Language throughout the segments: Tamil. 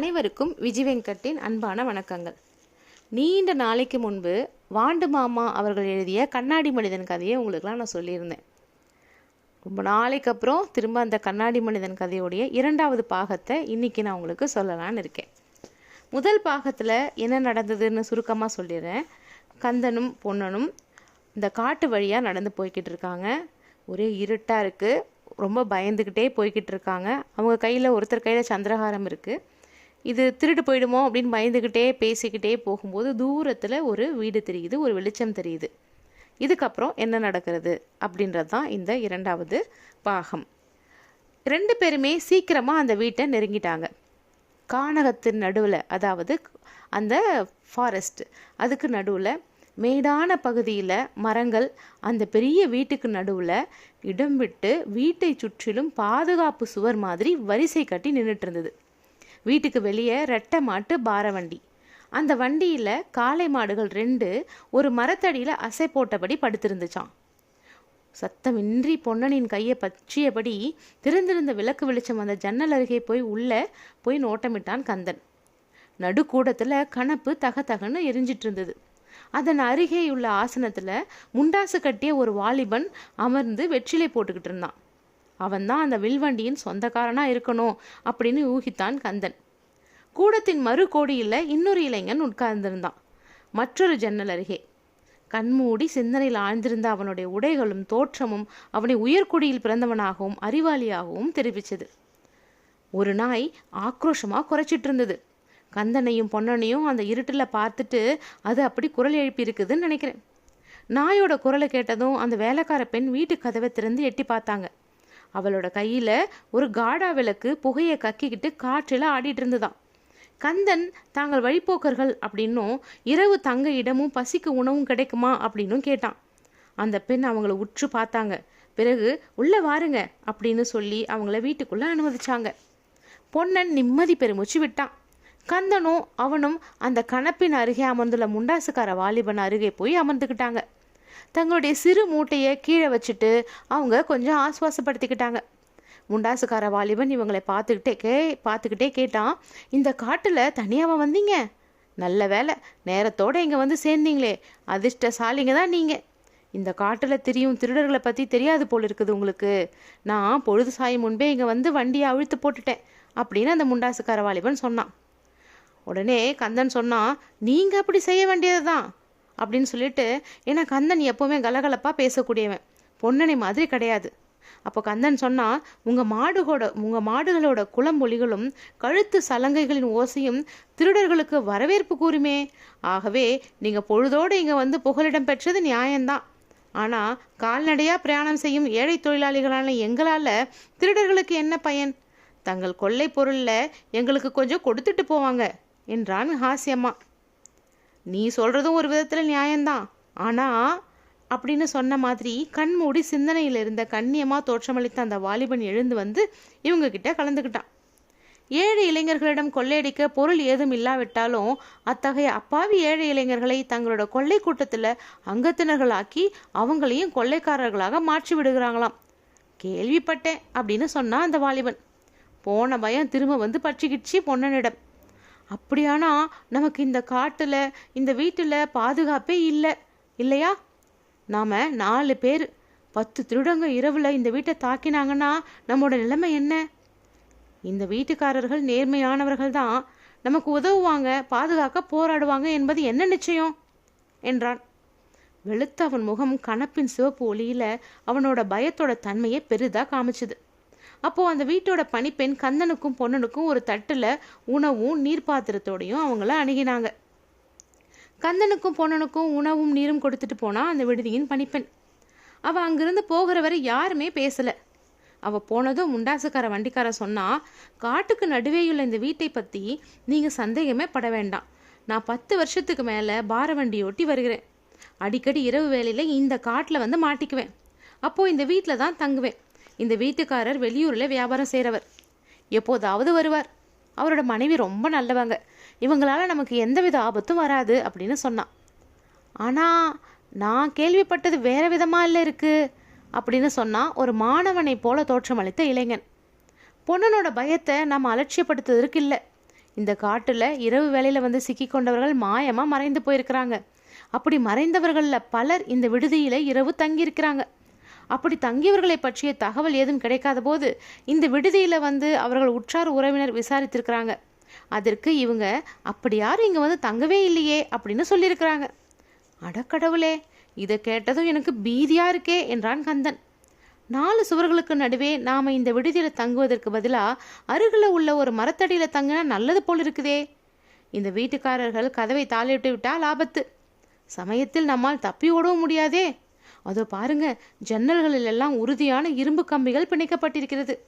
அனைவருக்கும் விஜய் வெங்கட்டின் அன்பான வணக்கங்கள். நீண்ட நாளைக்கு முன்பு வாண்டு மாமா அவர்கள் எழுதிய கண்ணாடி மனிதன் கதையை உங்களுக்குலாம் நான் சொல்லியிருந்தேன். ரொம்ப நாளைக்கு அப்புறம் திரும்ப அந்த கண்ணாடி மனிதன் கதையோடைய இரண்டாவது பாகத்தை இன்னைக்கு நான் உங்களுக்கு சொல்லலான்னு இருக்கேன். முதல் பாகத்தில் என்ன நடந்ததுன்னு சுருக்கமாக சொல்லிடுறேன். கந்தனும் பொன்னனும் இந்த காட்டு வழியாக நடந்து போய்கிட்டு இருக்காங்க. ஒரே இருட்டாக இருக்குது ரொம்ப பயந்துக்கிட்டே போய்கிட்டு இருக்காங்க. அவங்க கையில் ஒருத்தர் கையில் சந்திரஹாரம் இருக்குது இது திருட்டு போயிடுமோ அப்படின்னு பயந்துக்கிட்டே பேசிக்கிட்டே போகும்போது தூரத்தில் ஒரு வீடு தெரியுது ஒரு வெளிச்சம் தெரியுது. இதுக்கப்புறம் என்ன நடக்கிறது அப்படின்றது தான் இந்த இரண்டாவது பாகம். ரெண்டு பேருமே சீக்கிரமாக அந்த வீட்டை நெருங்கிட்டாங்க. கானகத்தின் நடுவில் அதாவது அந்த ஃபாரஸ்ட் அதுக்கு நடுவில் மேடான பகுதியில் மரங்கள் அந்த பெரிய வீட்டுக்கு நடுவில் இடம் விட்டு வீட்டை சுற்றிலும் பாதுகாப்பு சுவர் மாதிரி வரிசை கட்டி நின்றுட்டு இருந்தது. வீட்டுக்கு வெளியே ரெட்டை மாட்டு பார வண்டி. அந்த வண்டியில் காளை மாடுகள் ரெண்டு ஒரு மரத்தடியில் அசை போட்டபடி படுத்திருந்துச்சான் சத்தமின்றி பொன்னனின் கையை பற்றியபடி திறந்திருந்த விளக்கு வெளிச்சம் அந்த ஜன்னல் அருகே போய் உள்ளே போய் நோட்டமிட்டான் கந்தன். நடுக்கூடத்தில் கணப்பு தக தகன்னு எரிஞ்சிட்டு இருந்தது அதன் அருகேயுள்ள ஆசனத்தில் முண்டாசு கட்டிய ஒரு வாலிபன் அமர்ந்து வெற்றிலை போட்டுக்கிட்டு இருந்தான். அவன்தான் அந்த வில்வண்டியின் சொந்தக்காரனா இருக்கணும் அப்படின்னு ஊகித்தான் கந்தன். கூடத்தின் மறு கோடியில் இன்னொரு இளைஞன் உட்கார்ந்திருந்தான். மற்றொரு ஜன்னல் அருகே. கண்மூடி சிந்தனையில் ஆழ்ந்திருந்த அவனுடைய உடைகளும் தோற்றமும் அவனை உயர்குடியில் பிறந்தவனாகவும் அறிவாளியாகவும் தெரிவித்தது ஒரு நாய் ஆக்ரோஷமாக குறைச்சிட்டு இருந்தது கந்தனையும் பொன்னனையும் அந்த இருட்டில் பார்த்துட்டு அது அப்படி குரல் எழுப்பி இருக்குதுன்னு நினைக்கிறேன். நாயோட குரலை கேட்டதும் அந்த வேலைக்கார பெண் வீட்டு கதவை திறந்து எட்டி பார்த்தாங்க. அவளோட கையில் ஒரு காடா விளக்கு புகையை கக்கிக்கிட்டு காற்றில் ஆடிட்டு இருந்துதான். கந்தன் தாங்கள் வழிப்போக்கர்கள் அப்படின்னும் இரவு தங்க இடமும் பசிக்கு உணவும் கிடைக்குமா? அப்படின்னும் கேட்டான். அந்த பெண் அவங்கள உற்று பார்த்தாங்க. பிறகு உள்ளே வாருங்க அப்படின்னு சொல்லி அவங்கள வீட்டுக்குள்ளே அனுமதிச்சாங்க. பொன்னன் நிம்மதி பெருமூச்சு விட்டான். கந்தனும் அவனும் அந்த கணப்பின் அருகே அமர்ந்துள்ள முண்டாசுக்கார வாலிபன் அருகே போய் அமர்ந்துக்கிட்டாங்க தங்களுடைய சிறு மூட்டையை கீழே வச்சுட்டு அவங்க கொஞ்சம் ஆசுவாசப்படுத்திக்கிட்டாங்க. முண்டாசுக்கார வாலிபன் இவங்களை பார்த்துக்கிட்டே கே பார்த்துக்கிட்டே கேட்டான் இந்த காட்டில் தனியாவா வந்தீங்க? நல்ல வேலை. நேரத்தோட இங்கே வந்து சேர்ந்தீங்களே. அதிர்ஷ்டசாலிங்க தான் நீங்கள் இந்த காட்டில் திரியும் திருடர்களை பற்றி தெரியாது போல் இருக்குது உங்களுக்கு. நான் பொழுது சாயும் முன்பே இங்கே வந்து வண்டியை அழுத்து போட்டுட்டேன் அப்படின்னு அந்த முண்டாசுக்கார வாலிபன் சொன்னான். உடனே கந்தன் சொன்னான் நீங்கள் அப்படி செய்ய வேண்டியது தான் அப்படின்னு சொல்லிட்டு ஏன்னா கந்தன் எப்போவுமே கலகலப்பாக பேசக்கூடியவன். பொன்னனை மாதிரி கிடையாது. அப்போ கந்தன் சொன்னால் உங்கள் மாடுகளோட உங்கள் மாடுகளோட குளம்பொலிகளும் கழுத்து சலங்கைகளின் ஓசையும் திருடர்களுக்கு வரவேற்பு கூறுமே. ஆகவே நீங்கள் பொழுதோடு இங்கே வந்து புகலிடம் பெற்றது நியாயம்தான். ஆனால் கால்நடையாக பிரயாணம் செய்யும் ஏழை தொழிலாளிகளான எங்களால் திருடர்களுக்கு என்ன பயன்? தங்கள் கொள்ளை பொருளில் எங்களுக்கு கொஞ்சம் கொடுத்துட்டு போவாங்க என்றான் ஹாஸ்யம்மா. நீ சொல்கிறதும் ஒரு விதத்தில் நியாயம்தான். ஆனால் அப்படின்னு சொன்ன மாதிரி கண்மூடி சிந்தனையில் இருந்த கண்ணியமாக தோற்றமளித்த அந்த வாலிபன் எழுந்து வந்து இவங்க கிட்ட கலந்துக்கிட்டான். ஏழை இளைஞர்களிடம் கொள்ளையடிக்க பொருள் ஏதும் இல்லாவிட்டாலும் அத்தகைய அப்பாவி ஏழை இளைஞர்களை தங்களோட கொள்ளை கூட்டத்தில் அங்கத்தினர்களாக்கி அவங்களையும் கொள்ளைக்காரர்களாக மாற்றி விடுகிறாங்களாம். கேள்விப்பட்டேன் அப்படின்னு சொன்னான் அந்த வாலிபன். போன பயம் திரும்ப வந்து பற்றிக்கிச்சு பொன்னனிடம். அப்படியானா நமக்கு இந்த காட்டில் இந்த வீட்டில் பாதுகாப்பே இல்லை. இல்லையா? நாம் நாலு பேர் பத்து திருடங்க இரவில் இந்த வீட்டை தாக்கினாங்கன்னா நம்மளோட நிலைமை என்ன? இந்த வீட்டுக்காரர்கள் நேர்மையானவர்கள் தான். நமக்கு உதவுவாங்க பாதுகாக்க போராடுவாங்க என்பது என்ன நிச்சயம்? என்றான். வெளுத்த அவன் முகம் கணப்பின் சிவப்பு ஒளியில அவனோட பயத்தோட தன்மையை பெரிதாக காமிச்சுது. அப்போ அந்த வீட்டோட பணிப்பெண் கந்தனுக்கும் பொன்னனுக்கும் ஒரு தட்டுல உணவும் நீர் பாத்திரத்தோடையும் அவங்கள அணுகினாங்க. கந்தனுக்கும் பொன்னனுக்கும் உணவும் நீரும் கொடுத்துட்டு போனா அந்த விடுதியின் பணிப்பெண். அவ அங்கிருந்து போகிற வரை யாருமே பேசல. அவ போனதும் முண்டாசுக்கார வண்டிக்கார சொன்னா காட்டுக்கு நடுவேயுள்ள இந்த வீட்டை பத்தி நீங்க சந்தேகமே பட வேண்டாம். நான் பத்து வருஷத்துக்கு மேல பார வண்டி ஓட்டி வருகிறேன். அடிக்கடி இரவு வேளையில இந்த காட்டில் வந்து மாட்டிக்குவேன். அப்போ இந்த வீட்டில் தான் தங்குவேன். இந்த வீட்டுக்காரர் வெளியூரில் வியாபாரம் செய்கிறவர் எப்போதாவது வருவார். அவரோட மனைவி ரொம்ப நல்லவங்க. இவங்களால நமக்கு எந்தவித ஆபத்தும் வராது அப்படின்னு சொன்னான். ஆனால் நான் கேள்விப்பட்டது வேற விதமாக இல்லை இருக்குது அப்படின்னு சொன்னால் ஒரு மாணவனை போல தோற்றமளித்த இளைஞன். பொண்ணனோட பயத்தை நம்ம அலட்சியப்படுத்துவதற்கு இல்லை. இந்த காட்டில் இரவு வேலையில் வந்து சிக்கிக்கொண்டவர்கள் மாயமாக மறைந்து போயிருக்கிறாங்க. அப்படி மறைந்தவர்களில் பலர் இந்த விடுதியில் இரவு தங்கியிருக்கிறாங்க. அப்படி தங்கியவர்களை பற்றிய தகவல் ஏதும் கிடைக்காத போது இந்த விடுதியில் வந்து அவர்கள் உற்றார் உறவினர் விசாரித்திருக்கிறாங்க. அதற்கு இவங்க அப்படி யாரும் இங்கே வந்து தங்கவே இல்லையே அப்படின்னு சொல்லியிருக்கிறாங்க. அடக்கடவுளே இதை கேட்டதும் எனக்கு பீதியாக இருக்கே என்றான் கந்தன். நாலு சுவர்களுக்கு நடுவே நாம் இந்த விடுதியில் தங்குவதற்கு பதிலாக அருகில் உள்ள ஒரு மரத்தடியில் தங்கினா நல்லது போல் இருக்குதே. இந்த வீட்டுக்காரர்கள் கதவை தாளிட்டு விட்டால் ஆபத்து. சமயத்தில் நம்மால் தப்பி ஓடவும் முடியாதே. அதோ பாருங்க ஜன்னல்களில் எல்லாம் உறுதியான இரும்பு கம்பிகள் பிணைக்கப்பட்டிருக்கிறது.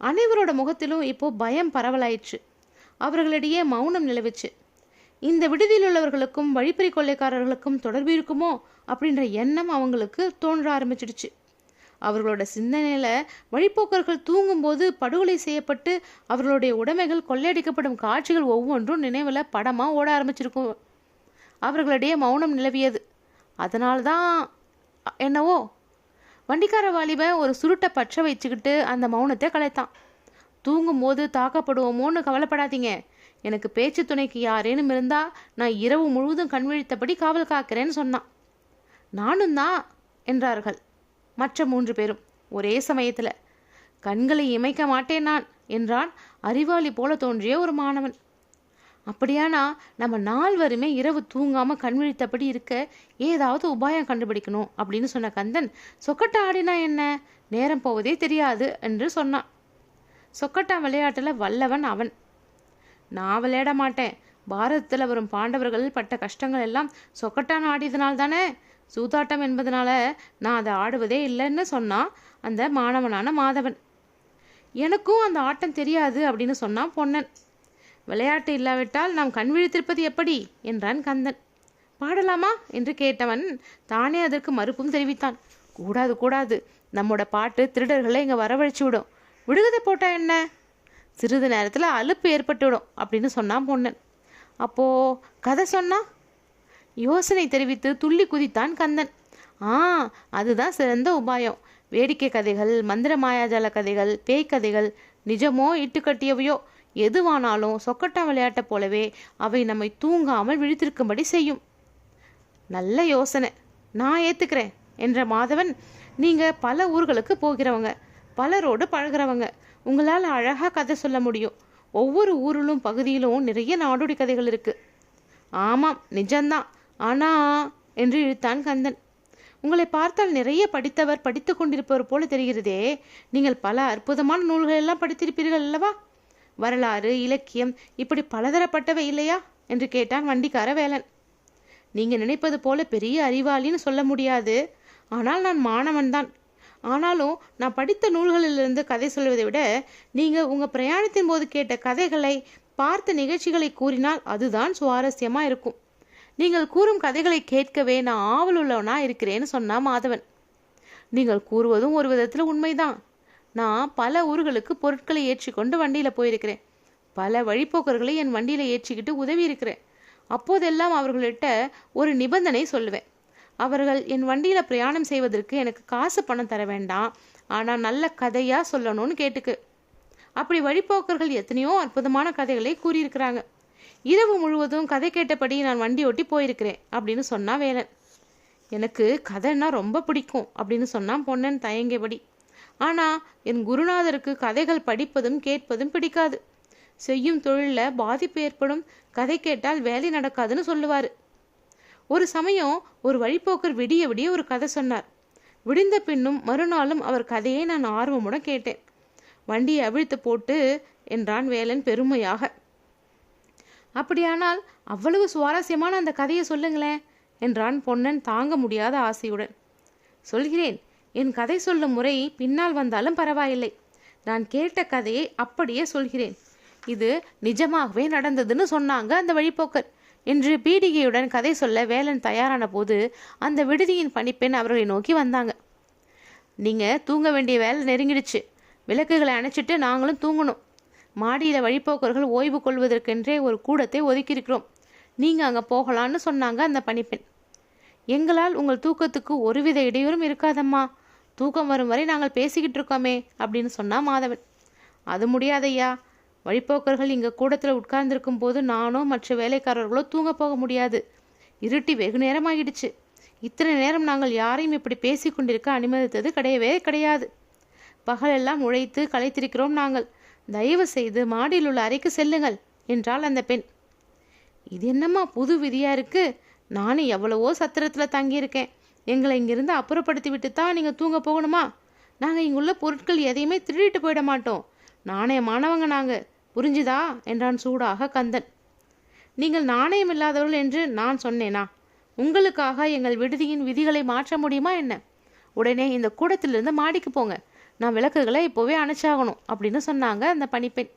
அனைவரோட முகத்திலும் இப்போ பயம் பரவலாயிற்று. அவர்களிடையே மௌனம் நிலவுச்சு. இந்த விடுதியில் உள்ளவர்களுக்கும் வழிப்பறி கொள்ளைக்காரர்களுக்கும் தொடர்பு இருக்குமோ அப்படின்ற எண்ணம் அவங்களுக்கு தோன்ற ஆரம்பிச்சிடுச்சு. அவர்களோட சிந்தனையில வழிப்போக்கர்கள் தூங்கும்போது படுகொலை செய்யப்பட்டு அவர்களுடைய உடைமைகள் கொள்ளையடிக்கப்படும் காட்சிகள் ஒவ்வொன்றும் நினைவில் படமாக ஓட ஆரம்பிச்சிருக்கும். அவர்களிடையே மௌனம் நிலவியது. அதனால்தான் என்னவோ? வண்டிக்கார வாலிபன் ஒரு சுருட்டை பற்ற வச்சுக்கிட்டு அந்த மௌனத்தை கலைத்தான். தூங்கும்போது தாக்கப்படுவோமோன்னு கவலைப்படாதீங்க. எனக்கு பேச்சு துணைக்கு யாரேனும் இருந்தா நான் இரவு முழுவதும் கண்விழித்தபடி காவல் காக்கிறேன்னு சொன்னான். நானும் தான் என்றார்கள் மற்ற மூன்று பேரும் ஒரே சமயத்தில். கண்களை இமைக்க மாட்டேன் நான் என்றான் அறிவாளி போல தோன்றிய ஒரு மாணவன். அப்படியானா நம்ம நால்வருமே இரவு தூங்காம கண்விழித்தபடி இருக்க ஏதாவது உபாயம் கண்டுபிடிக்கணும் அப்படின்னு சொன்ன கந்தன் சொக்கட்டை ஆடினா என்ன? நேரம் போவதே தெரியாது என்று சொன்னான். சொக்கட்டா விளையாட்டில் வல்லவன் அவன். நான் விளையாட மாட்டேன். பாரதத்தில் வரும் பாண்டவர்கள் பட்ட கஷ்டங்கள் எல்லாம் சொக்கட்டான் ஆடியதுனால் தானே? சூதாட்டம் என்பதனால நான் அதை ஆடுவதே இல்லைன்னு சொன்னான் அந்த மாணவனான மாதவன். எனக்கும் அந்த ஆட்டம் தெரியாது அப்படின்னு சொன்னான் பொன்னன். விளையாட்டு இல்லாவிட்டால் நாம் கண் விழித்திருப்பது எப்படி? என்றான் கந்தன். பாடலாமா? என்று கேட்டவன் தானே அதற்கு மறுப்பும் தெரிவித்தான். கூடாது கூடாது. நம்மோட பாட்டு திருடர்களை இங்கே வரவழைச்சு விடும். விடுகதை போட்டா என்ன? சிறிது நேரத்தில் அலுப்பு ஏற்பட்டுவிடும் அப்படின்னு சொன்னான் பொன்னன். அப்போது கதை சொன்னா? யோசனை தெரிவித்து துள்ளி குதித்தான் கந்தன். ஆ அதுதான் சிறந்த உபாயம். வேடிக்கை கதைகள் மந்திர மாயாஜால கதைகள் பேய் கதைகள் நிஜமோ இட்டுக்கட்டியவையோ எதுவானாலும் சொக்கட்டா விளையாட்டை போலவே அவை நம்மை தூங்காமல் விழித்திருக்கும்படி செய்யும். நல்ல யோசனை. நான் ஏத்துக்கிறேன் என்ற மாதவன் நீங்க பல ஊர்களுக்கு போகிறவங்க பலரோடு பழகுறவங்க உங்களால் அழகா கதை சொல்ல முடியும். ஒவ்வொரு ஊரிலும் பகுதியிலும் நிறைய நாடோடி கதைகள் இருக்கு. ஆமாம் நிஜம்தான். ஆனா என்று இழுத்தான் கந்தன். உங்களை பார்த்தால் நிறைய படித்தவர் படித்து கொண்டிருப்பவர் போல தெரிகிறதே. நீங்கள் பல அற்புதமான நூல்கள் எல்லாம் படித்திருப்பீர்கள் அல்லவா? வரலாறு இலக்கியம் இப்படி பலதரப்பட்டவை இல்லையா? என்று கேட்டான் வண்டிக்கார வேலன். நீங்க நினைப்பது போல பெரிய அறிவாளின்னு சொல்ல முடியாது. ஆனால் நான் மாணவன் தான் ஆனாலும் நான் படித்த நூல்களிலிருந்து கதை சொல்வதை விட நீங்க உங்க பிரயாணத்தின் போது கேட்ட கதைகளை பார்த்த நிகழ்ச்சிகளை கூறினால் அதுதான் சுவாரஸ்யமா இருக்கும். நீங்கள் கூறும் கதைகளை கேட்கவே நான் ஆவலுள்ளவனா இருக்கிறேன்னு சொன்னா மாதவன். நீங்கள் கூறுவதும் ஒரு விதத்தில் உண்மைதான். நான் பல ஊர்களுக்கு பொருட்களை ஏற்றிக்கொண்டு வண்டியில் போயிருக்கிறேன். பல வழிப்போக்கர்களை என் வண்டியில் ஏற்றிக்கிட்டு உதவி இருக்கிறேன். அப்போதெல்லாம் அவர்கள்ட்ட ஒரு நிபந்தனை சொல்லுவேன். அவர்கள் என் வண்டியில் பிரயாணம் செய்வதற்கு எனக்கு காசு பணம் தர வேண்டாம். ஆனால் நல்ல கதையாக சொல்லணும்னு கேட்டுக்கு. அப்படி வழிப்போக்கர்கள் எத்தனையோ அற்புதமான கதைகளை கூறியிருக்கிறாங்க. இரவு முழுவதும் கதை கேட்டபடி நான் வண்டி ஓட்டி போயிருக்கிறேன் அப்படின்னு சொன்னா வேலன். எனக்கு கதைன்னா ரொம்ப பிடிக்கும் அப்படின்னு சொன்னான் பொன்னன் தயங்கியபடி. ஆனா என் குருநாதருக்கு கதைகள் படிப்பதும் கேட்பதும் பிடிக்காது. செய்யும் தொழில பாதிப்பு ஏற்படும். கதை கேட்டால் வேலை நடக்காதுன்னு சொல்லுவார். ஒரு சமயம் ஒரு வழிப்போக்கர் விடிய விடிய ஒரு கதை சொன்னார். விடிந்த பின்னும் மறுநாளும் அவர் கதையை நான் ஆர்வமுடன் கேட்டேன். வண்டியை அவிழ்த்து போட்டு என்றான் வேலன் பெருமையாக. அப்படியானால் அவ்வளவு சுவாரஸ்யமான அந்த கதையை சொல்லுங்களேன் என்றான் பொன்னன் தாங்க முடியாத ஆசையுடன். சொல்கிறேன். என் கதை சொல்லும் முறை பின்னால் வந்தாலும் பரவாயில்லை. நான் கேட்ட கதையை அப்படியே சொல்கிறேன். இது நிஜமாகவே நடந்ததுன்னு சொன்னாங்க அந்த வழிப்போக்கர். என்று பீடிகையுடன் கதை சொல்ல வேலன் தயாரான போது அந்த விடுதியின் பணிப்பெண் அவர்களை நோக்கி வந்தாங்க. நீங்கள் தூங்க வேண்டிய வேலை நெருங்கிடுச்சு. விளக்குகளை அணைச்சிட்டு நாங்களும் தூங்கணும். மாடியில் வழிப்போக்கர்கள் ஓய்வு கொள்வதற்கென்றே ஒரு கூடத்தை ஒதுக்கியிருக்கிறோம். நீங்கள் அங்கே போகலான்னு சொன்னாங்க அந்த பணிப்பெண். எங்களால் உங்கள் தூக்கத்துக்கு ஒருவித இடையூறும் இருக்காதம்மா. தூக்கம் வரும் வரை நாங்கள் பேசிக்கிட்டு இருக்கோமே அப்படின்னு சொன்னா மாதவன். அது முடியாதையா வழிப்போக்கர்கள் இங்கே கூடத்தில் உட்கார்ந்திருக்கும் போது நானோ மற்ற வேலைக்காரர்களோ தூங்க போக முடியாது. இருட்டி வெகு நேரமாகிடுச்சு இத்தனை நேரம் நாங்கள் யாரையும் இப்படி பேசி கொண்டிருக்க அனுமதித்தது கிடையவே கிடையாது. பகலெல்லாம் உழைத்து களைத்திருக்கிறோம் நாங்கள். தயவு செய்து மாடியில் உள்ள அறைக்கு செல்லுங்கள் என்றாள் அந்த பெண். இது என்னம்மா புது விதியாக இருக்குது நானும் எவ்வளவோ சத்திரத்தில் தங்கியிருக்கேன். எங்களை இங்கிருந்து அப்புறப்படுத்தி விட்டு தான் நீங்கள் தூங்க போகணுமா? நாங்கள் இங்குள்ள பொருட்கள் எதையுமே திருடிட்டு போயிட மாட்டோம். நாணயமானவங்க நாங்கள் புரிஞ்சுதா? என்றான் சூடாக கந்தன். நீங்கள் நாணயம் இல்லாதவர்கள் என்று நான் சொன்னேனா? உங்களுக்காக எங்கள் விடுதியின் விதிகளை மாற்ற முடியுமா என்ன? உடனே இந்த கூடத்திலிருந்து மாடிக்கு போங்க. நான் விளக்குகளை இப்போவே அணைச்சாகணும் அப்படின்னு சொன்னாங்க அந்த பணிப்பெண்.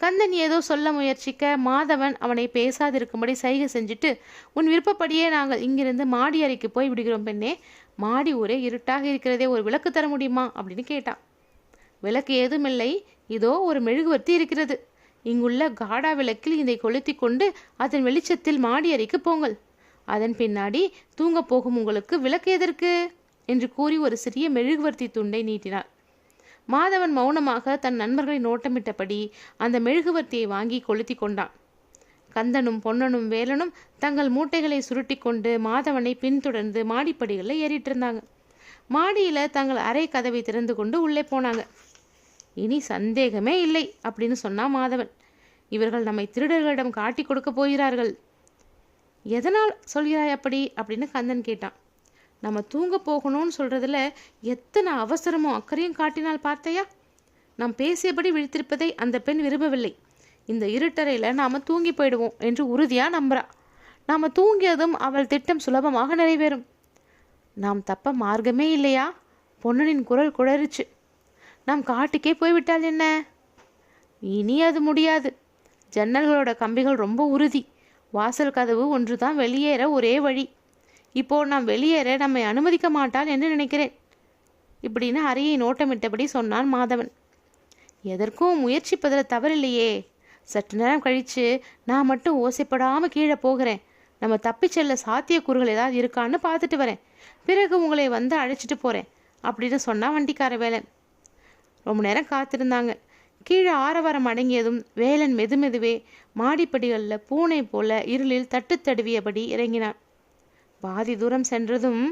கந்தன் ஏதோ சொல்ல முயற்சிக்க மாதவன் அவனை பேசாதிருக்கும்படி சைகை செஞ்சுட்டு உன் விருப்பப்படியே நாங்கள் இங்கிருந்து மாடி அறைக்கு போய் விடுகிறோம் பெண்ணே. மாடி ஒரே இருட்டாக இருக்கிறதே ஒரு விளக்கு தர முடியுமா? அப்படின்னு கேட்டான். விளக்கு ஏதுமில்லை. இதோ ஒரு மெழுகுவர்த்தி இருக்கிறது. இங்குள்ள காடா விளக்கில் இதை கொளுத்தி கொண்டு அதன் வெளிச்சத்தில் மாடி அறைக்கு போங்கள். அதன் பின்னாடி தூங்கப் போகும் உங்களுக்கு விளக்கு எதற்கு? என்று கூறி ஒரு சிறிய மெழுகுவர்த்தி துண்டை நீட்டினார் மாதவன் மௌனமாக தன் நண்பர்களை நோட்டமிட்டபடி அந்த மெழுகுவர்த்தியை வாங்கி கொளுத்தி கொண்டான். கந்தனும் பொன்னனும் வேலனும் தங்கள் மூட்டைகளை சுருட்டி கொண்டு மாதவனை பின்தொடர்ந்து மாடிப்படிகளில் ஏறிட்டு இருந்தாங்க. மாடியில் தங்கள் அறை கதவை திறந்து கொண்டு உள்ளே போனாங்க. இனி சந்தேகமே இல்லை அப்படின்னு சொன்னான் மாதவன். இவர்கள் நம்மை திருடர்களிடம் காட்டி கொடுக்க போகிறார்கள். எதனால் சொல்கிறாய் அப்படி? அப்படின்னு கந்தன் கேட்டான். நம்ம தூங்க போகணும்னு சொல்கிறதுல எத்தனை அவசரமோ அக்கறையும் காட்டினால் பார்த்தையா? நாம் பேசியபடி விழித்திருப்பதை அந்த பெண் விரும்பவில்லை. இந்த இருட்டறையில் நாம் தூங்கி போயிடுவோம் என்று உறுதியாக நம்புறா. நாம் தூங்கியதும் அவள் திட்டம் சுலபமாக நிறைவேறும். நாம் தப்ப மார்க்கமே இல்லையா? பொன்னனின் குரல் குளறிச்சு நாம் காட்டுக்கே போய்விட்டால் என்ன? இனி அது முடியாது. ஜன்னல்களோட கம்பிகள் ரொம்ப உறுதி. வாசல் கதவு ஒன்று தான் வெளியேற ஒரே வழி. இப்போ நாம் வெளியேற நம்மை அனுமதிக்க மாட்டாள் என்று நினைக்கிறேன். இப்படின்னு அறையை நோட்டமிட்டபடி சொன்னான் மாதவன். எதற்கும் முயற்சிப்பதில் தவறில்லையே. சற்று நேரம் கழித்து நான் மட்டும் ஓசைப்படாமல் கீழே போகிறேன். நம்ம தப்பிச் செல்ல சாத்தியக்கூறுகள் ஏதாவது இருக்கான்னு பார்த்துட்டு வரேன். பிறகு உங்களை வந்து அழைச்சிட்டு போகிறேன் அப்படின்னு சொன்னால் வண்டிக்கார வேலன். ரொம்ப நேரம் காத்திருந்தாங்க. கீழே ஆரவாரம் அடங்கியதும் வேலன் மெதுமெதுவே மாடிப்படிகளில் பூனை போல இருளில் தட்டு தடுவியபடி இறங்கினான். பாதி தூரம் சென்றதும்